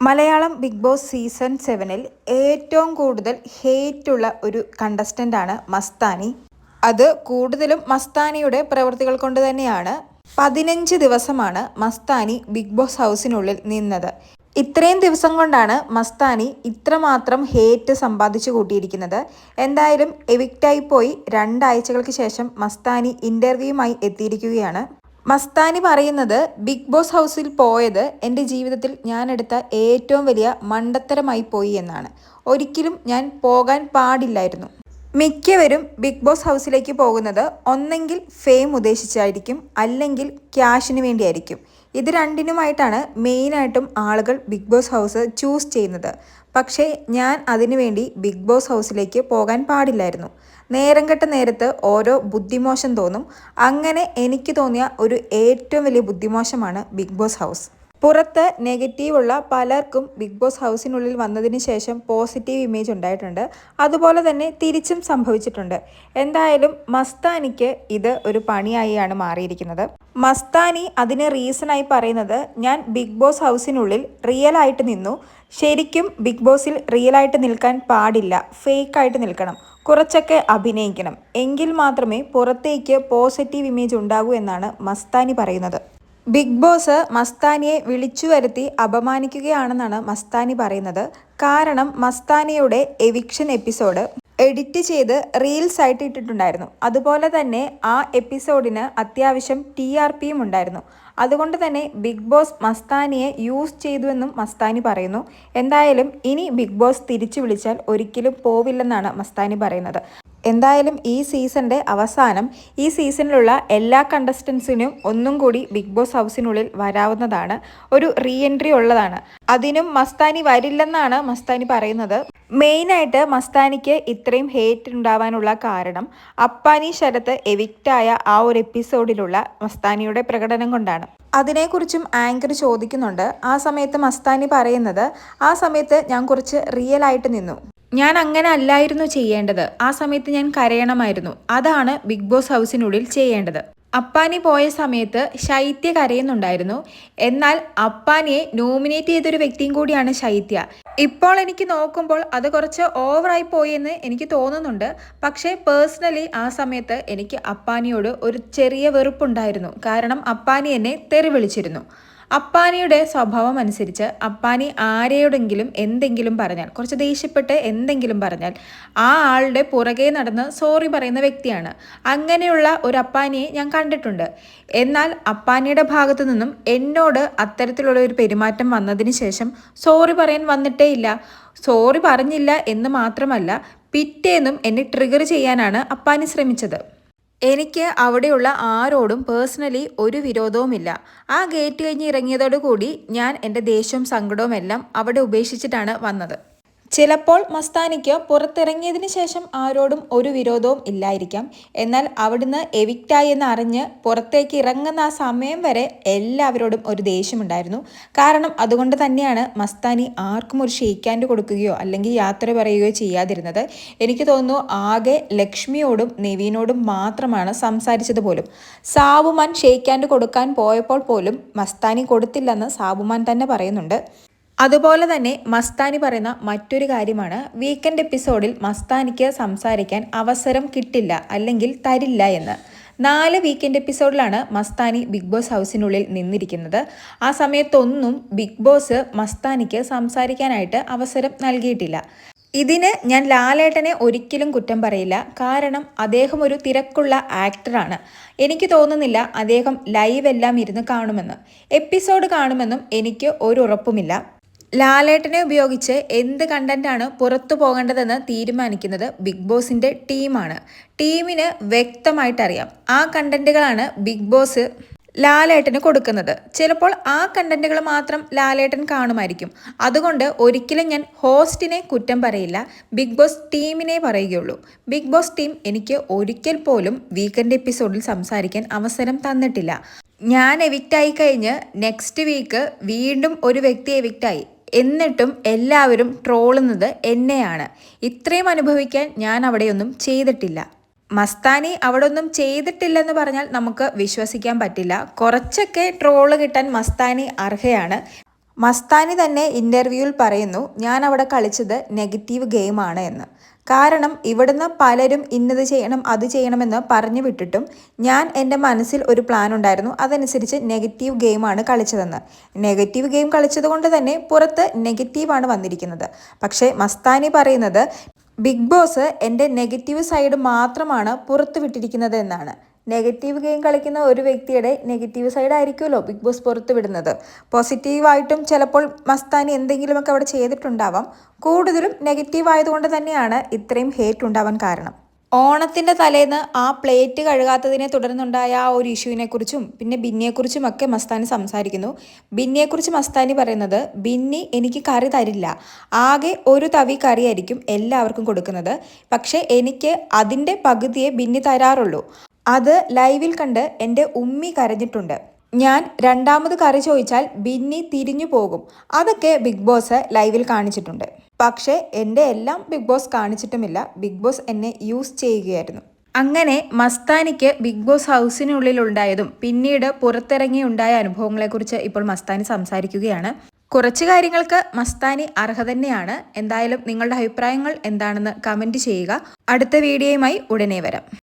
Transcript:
Malayalam big boss season സെവനിൽ ഏറ്റവും കൂടുതൽ ഹേറ്റുള്ള ഒരു കണ്ടസ്റ്റന്റാണ് മസ്താനി. അത് കൂടുതലും മസ്താനിയുടെ പ്രവൃത്തികൾ കൊണ്ട് തന്നെയാണ്. പതിനഞ്ച് ദിവസമാണ് മസ്താനി ബിഗ് ബോസ് ഹൗസിനുള്ളിൽ നിന്നത്. ഇത്രയും ദിവസം കൊണ്ടാണ് മസ്താനി ഇത്രമാത്രം ഹേറ്റ് സമ്പാദിച്ചു കൂട്ടിയിരിക്കുന്നത്. എന്തായാലും എവിക്റ്റായി പോയി. രണ്ടാഴ്ചകൾക്ക് ശേഷം മസ്താനി ഇന്റർവ്യൂമായി എത്തിയിരിക്കുകയാണ്. മസ്താനി പറയുന്നത് ബിഗ് ബോസ് ഹൗസിൽ പോയത് എന്റെ ജീവിതത്തിൽ ഞാൻ എടുത്ത ഏറ്റവും വലിയ മണ്ടത്തരമായി പോയി എന്നാണ്. ഒരിക്കലും ഞാൻ പോകാൻ പാടില്ലായിരുന്നു. മിക്കവരും ബിഗ് ബോസ് ഹൗസിലേക്ക് പോകുന്നത് ഒന്നെങ്കിൽ ഫെയിം ഉദ്ദേശിച്ചായിരിക്കും അല്ലെങ്കിൽ ക്യാഷിന് വേണ്ടിയായിരിക്കും. ഇത് രണ്ടിനുമായിട്ടാണ് മെയിനായിട്ടും ആളുകൾ ബിഗ് ബോസ് ഹൗസ് ചൂസ് ചെയ്യുന്നത്. പക്ഷേ ഞാൻ അതിനുവേണ്ടി ബിഗ് ബോസ് ഹൗസിലേക്ക് പോകാൻ പാടില്ലായിരുന്നു. നേരം കെട്ട നേരത്ത് ഓരോ ബുദ്ധിമോശം തോന്നും. അങ്ങനെ എനിക്ക് തോന്നിയ ഒരു ഏറ്റവും വലിയ ബുദ്ധിമോശമാണ് ബിഗ് ബോസ് ഹൗസ് പുറത്ത് നെഗറ്റീവുള്ള പലർക്കും ബിഗ് ബോസ് ഹൗസിനുള്ളിൽ വന്നതിന് ശേഷം പോസിറ്റീവ് ഇമേജ് ഉണ്ടായിട്ടുണ്ട്. അതുപോലെ തന്നെ തിരിച്ചും സംഭവിച്ചിട്ടുണ്ട്. എന്തായാലും മസ്താനിക്ക് ഇത് ഒരു പണിയായിയാണ് മാറിയിരിക്കുന്നത്. മസ്താനി അതിന് റീസണായി പറയുന്നത് ഞാൻ ബിഗ് ബോസ് ഹൗസിനുള്ളിൽ റിയൽ ആയിട്ട് നിന്നു. ശരിക്കും ബിഗ് ബോസിൽ റിയൽ ആയിട്ട് നിൽക്കാൻ പാടില്ല. ഫേക്കായിട്ട് നിൽക്കണം. കുറച്ചൊക്കെ അഭിനയിക്കണം. എങ്കിൽ മാത്രമേ പുറത്തേക്ക് പോസിറ്റീവ് ഇമേജ് ഉണ്ടാകൂ എന്നാണ് മസ്താനി പറയുന്നത്. ബിഗ് ബോസ് മസ്താനിയെ വിളിച്ചു വരുത്തി അപമാനിക്കുകയാണെന്നാണ് മസ്താനി പറയുന്നത്. കാരണം മസ്താനിയുടെ എവിക്ഷൻ എപ്പിസോഡ് എഡിറ്റ് ചെയ്ത് റീൽസ് ആയിട്ട് ഇട്ടിട്ടുണ്ടായിരുന്നു. അതുപോലെ തന്നെ ആ എപ്പിസോഡിന് അത്യാവശ്യം ടി ആർ പിയും ഉണ്ടായിരുന്നു. അതുകൊണ്ട് തന്നെ ബിഗ് ബോസ് മസ്താനിയെ യൂസ് ചെയ്തുവെന്നും മസ്താനി പറയുന്നു. എന്തായാലും ഇനി ബിഗ് ബോസ് തിരിച്ചു വിളിച്ചാൽ ഒരിക്കലും പോവില്ലെന്നാണ് മസ്താനി പറയുന്നത്. എന്തായാലും ഈ സീസണിന്റെ അവസാനം ഈ സീസണിലുള്ള എല്ലാ കണ്ടസ്റ്റൻസിനും ഒന്നും കൂടി ബിഗ് ബോസ് ഹൗസിനുള്ളിൽ വരാവുന്നതാണ്. ഒരു റീ എൻട്രി ഉള്ളതാണ്. അതിനും മസ്താനി വരില്ലെന്നാണ് മസ്താനി പറയുന്നത്. മെയിനായിട്ട് മസ്താനിക്ക് ഇത്രയും ഹേറ്റ് ഉണ്ടാവാനുള്ള കാരണം അപ്പാനി ശരത്ത് എവിക്റ്റായ ആ ഒരു എപ്പിസോഡിലുള്ള മസ്താനിയുടെ പ്രകടനം കൊണ്ടാണ്. അതിനെക്കുറിച്ചും ആങ്കർ ചോദിക്കുന്നുണ്ട്. ആ സമയത്ത് മസ്താനി പറയുന്നത് ആ സമയത്ത് ഞാൻ കുറച്ച് റിയൽ ആയിട്ട് നിന്നു. ഞാൻ അങ്ങനെ അല്ലായിരുന്നു ചെയ്യേണ്ടത്. ആ സമയത്ത് ഞാൻ കരയണമായിരുന്നു. അതാണ് ബിഗ് ബോസ് ഹൗസിനുള്ളിൽ ചെയ്യേണ്ടത്. അപ്പാനി പോയ സമയത്ത് ശൈത്യ കരയുന്നുണ്ടായിരുന്നു. എന്നാൽ അപ്പാനിയെ നോമിനേറ്റ് ചെയ്തൊരു വ്യക്തിയും കൂടിയാണ് ശൈത്യ. ഇപ്പോൾ എനിക്ക് നോക്കുമ്പോൾ അത് കുറച്ച് ഓവറായി പോയി എന്ന് എനിക്ക് തോന്നുന്നുണ്ട്. പക്ഷേ പേഴ്സണലി ആ സമയത്ത് എനിക്ക് അപ്പാനിയോട് ഒരു ചെറിയ വെറുപ്പുണ്ടായിരുന്നു. കാരണം അപ്പാനി എന്നെ തെറി വിളിച്ചിരുന്നു. അപ്പാനിയുടെ സ്വഭാവം അനുസരിച്ച് അപ്പാനി ആരെയോടെങ്കിലും എന്തെങ്കിലും പറഞ്ഞാൽ കുറച്ച് ദേഷ്യപ്പെട്ട് എന്തെങ്കിലും പറഞ്ഞാൽ ആ ആളുടെ പുറകെ നടന്ന് സോറി പറയുന്ന വ്യക്തിയാണ്. അങ്ങനെയുള്ള ഒരു അപ്പാനിയെ ഞാൻ കണ്ടിട്ടുണ്ട്. എന്നാൽ അപ്പാനിയുടെ ഭാഗത്തു നിന്നും എന്നോട് അത്തരത്തിലുള്ള ഒരു പെരുമാറ്റം വന്നതിന് ശേഷം സോറി പറയാൻ വന്നിട്ടേ ഇല്ല. സോറി പറഞ്ഞില്ല എന്ന് മാത്രമല്ല പിറ്റേന്നും എന്നെ ട്രിഗർ ചെയ്യാനാണ് അപ്പാനി ശ്രമിച്ചത്. എനിക്ക് അവിടെയുള്ള ആരോടും പേഴ്സണലി ഒരു വിരോധവുമില്ല. ആ ഗേറ്റ് കഴിഞ്ഞ് ഇറങ്ങിയതോടുകൂടി ഞാൻ എന്റെ ദേഷ്യവും സങ്കടവും എല്ലാം അവിടെ ഉപേക്ഷിച്ചിട്ടാണ് വന്നത്. ചിലപ്പോൾ മസ്താനിക്ക് പുറത്തിറങ്ങിയതിന് ശേഷം ആരോടും ഒരു വിരോധവും ഇല്ലായിരിക്കാം. എന്നാൽ അവിടുന്ന് എവിക്റ്റായി എന്ന് അറിഞ്ഞ് പുറത്തേക്ക് ഇറങ്ങുന്ന ആ സമയം വരെ എല്ലാവരോടും ഒരു ദേഷ്യമുണ്ടായിരുന്നു. കാരണം അതുകൊണ്ട് തന്നെയാണ് മസ്താനി ആർക്കും ഒരു ഷെയ്ക്കാൻഡ് കൊടുക്കുകയോ അല്ലെങ്കിൽ യാത്ര പറയുകയോ ചെയ്യാതിരുന്നത്. എനിക്ക് തോന്നുന്നു ആകെ ലക്ഷ്മിയോടും നെവീനോടും മാത്രമാണ് സംസാരിച്ചത് പോലും സാബുമാൻ ഷെയ്ക്കാൻഡ് കൊടുക്കാൻ പോയപ്പോൾ പോലും മസ്താനി കൊടുത്തില്ലെന്ന് സാബുമാൻ തന്നെ പറയുന്നുണ്ട്. അതുപോലെ തന്നെ മസ്താനി പറയുന്ന മറ്റൊരു കാര്യമാണ് വീക്കെൻഡ് എപ്പിസോഡിൽ മസ്താനിക്ക് സംസാരിക്കാൻ അവസരം കിട്ടില്ല അല്ലെങ്കിൽ തരില്ല എന്ന്. നാല് വീക്കെൻഡ് എപ്പിസോഡിലാണ് മസ്താനി ബിഗ് ബോസ് ഹൗസിനുള്ളിൽ നിന്നിരിക്കുന്നത്. ആ സമയത്തൊന്നും ബിഗ് ബോസ് മസ്താനിക്ക് സംസാരിക്കാനായിട്ട് അവസരം നൽകിയിട്ടില്ല. ഇതിന് ഞാൻ ലാലേട്ടനെ ഒരിക്കലും കുറ്റം പറയില്ല. കാരണം അദ്ദേഹം ഒരു തിരക്കുള്ള ആക്ടറാണ് എനിക്ക് തോന്നുന്നില്ല അദ്ദേഹം ലൈവ് എല്ലാം ഇരുന്ന് കാണുമെന്ന്. എപ്പിസോഡ് കാണുമെന്നും എനിക്ക് ഒരു ഉറപ്പുമില്ല. ലാലേട്ടനെ ഉപയോഗിച്ച് എന്ത് കണ്ടന്റാണ് പുറത്തു പോകേണ്ടതെന്ന് തീരുമാനിക്കുന്നത് ബിഗ് ബോസിന്റെ ടീമാണ്. ടീമിന് വ്യക്തമായിട്ടറിയാം. ആ കണ്ടന്റുകളാണ് ബിഗ് ബോസ് ലാലേട്ടന് കൊടുക്കുന്നത്. ചിലപ്പോൾ ആ കണ്ടന്റുകൾ മാത്രം ലാലേട്ടൻ കാണുമായിരിക്കും. അതുകൊണ്ട് ഒരിക്കലും ഞാൻ ഹോസ്റ്റിനെ കുറ്റം പറയില്ല. ബിഗ് ബോസ് ടീമിനെ പറയുകയുള്ളൂ. ബിഗ് ബോസ് ടീം എനിക്ക് ഒരിക്കൽ പോലും വീക്കെൻഡ് എപ്പിസോഡിൽ സംസാരിക്കാൻ അവസരം തന്നിട്ടില്ല. ഞാൻ എവിക്റ്റായി കഴിഞ്ഞ് നെക്സ്റ്റ് വീക്ക് വീണ്ടും ഒരു വ്യക്തി എവിക്റ്റായി. എന്നിട്ടും എല്ലാവരും ട്രോളുന്നത് എന്നെയാണ്. ഇത്രയും അനുഭവിക്കാൻ ഞാൻ അവിടെയൊന്നും ചെയ്തിട്ടില്ല. മസ്താനി അവിടെ ഒന്നും ചെയ്തിട്ടില്ലെന്ന് പറഞ്ഞാൽ നമുക്ക് വിശ്വസിക്കാൻ പറ്റില്ല. കുറച്ചൊക്കെ ട്രോൾ കിട്ടാൻ മസ്താനി അർഹയാണ്. മസ്താനി തന്നെ ഇന്റർവ്യൂവിൽ പറയുന്നു ഞാൻ അവിടെ കളിച്ചത് നെഗറ്റീവ് ഗെയിമാണ് എന്ന്. കാരണം ഇവിടുന്ന് പലരും ഇന്നത് ചെയ്യണം അത് ചെയ്യണമെന്ന് പറഞ്ഞു വിട്ടിട്ടും ഞാൻ എന്റെ മനസ്സിൽ ഒരു പ്ലാൻ ഉണ്ടായിരുന്നു. അതനുസരിച്ച് നെഗറ്റീവ് ഗെയിമാണ് കളിച്ചതെന്ന്. നെഗറ്റീവ് ഗെയിം കളിച്ചതുകൊണ്ട് തന്നെ പുറത്ത് നെഗറ്റീവാണ് വന്നിരിക്കുന്നത്. പക്ഷേ മസ്താനി പറയുന്നത് ബിഗ് ബോസ് എന്റെ നെഗറ്റീവ് സൈഡ് മാത്രമാണ് പുറത്ത് വിട്ടിരിക്കുന്നത് എന്നാണ്. നെഗറ്റീവ് ഗെയിം കളിക്കുന്ന ഒരു വ്യക്തിയുടെ നെഗറ്റീവ് സൈഡ് ആയിരിക്കുമല്ലോ ബിഗ് ബോസ് പുറത്ത് വിടുന്നത് പോസിറ്റീവായിട്ടും ചിലപ്പോൾ മസ്താനി എന്തെങ്കിലുമൊക്കെ അവിടെ ചെയ്തിട്ടുണ്ടാവാം. കൂടുതലും നെഗറ്റീവ് ആയതുകൊണ്ട് തന്നെയാണ് ഇത്രയും ഹേറ്റ് ഉണ്ടാവാൻ കാരണം. ഓണത്തിന്റെ തലേന്ന് ആ പ്ലേറ്റ് കഴുകാത്തതിനെ തുടർന്നുണ്ടായ ആ ഒരു ഇഷ്യൂവിനെക്കുറിച്ചും പിന്നെ ബിന്നിയെക്കുറിച്ചും ഒക്കെ മസ്താനി സംസാരിക്കുന്നു. ബിന്നിയെക്കുറിച്ച് മസ്താനി പറയുന്നത് ബിന്നി എനിക്ക് കറി തരില്ല. ആകെ ഒരു തവി കറിയായിരിക്കും എല്ലാവർക്കും കൊടുക്കുന്നത്. പക്ഷേ എനിക്ക് അതിന്റെ പകുതിയെ ബിന്നി തരാറുള്ളൂ. അത് ലൈവിൽ കണ്ട് എന്റെ ഉമ്മി കരഞ്ഞിട്ടുണ്ട്. ഞാൻ രണ്ടാമത് കറി ചോദിച്ചാൽ ബിന്നി തിരിഞ്ഞു പോകും. അതൊക്കെ ബിഗ് ബോസ് ലൈവിൽ കാണിച്ചിട്ടുണ്ട്. പക്ഷേ എന്റെ എല്ലാം ബിഗ് ബോസ് കാണിച്ചിട്ടുമില്ല. ബിഗ് ബോസ് എന്നെ യൂസ് ചെയ്യുകയായിരുന്നു. അങ്ങനെ മസ്താനിക്ക് ബിഗ് ബോസ് ഹൗസിനുള്ളിൽ ഉണ്ടായതും പിന്നീട് പുറത്തിറങ്ങി ഉണ്ടായ അനുഭവങ്ങളെക്കുറിച്ച് ഇപ്പോൾ മസ്താനി സംസാരിക്കുകയാണ്. കുറച്ച് കാര്യങ്ങൾക്ക് മസ്താനി അർഹ തന്നെയാണ് എന്തായാലും നിങ്ങളുടെ അഭിപ്രായങ്ങൾ എന്താണെന്ന് കമന്റ് ചെയ്യുക. അടുത്ത വീഡിയോയുമായി ഉടനെ വരാം.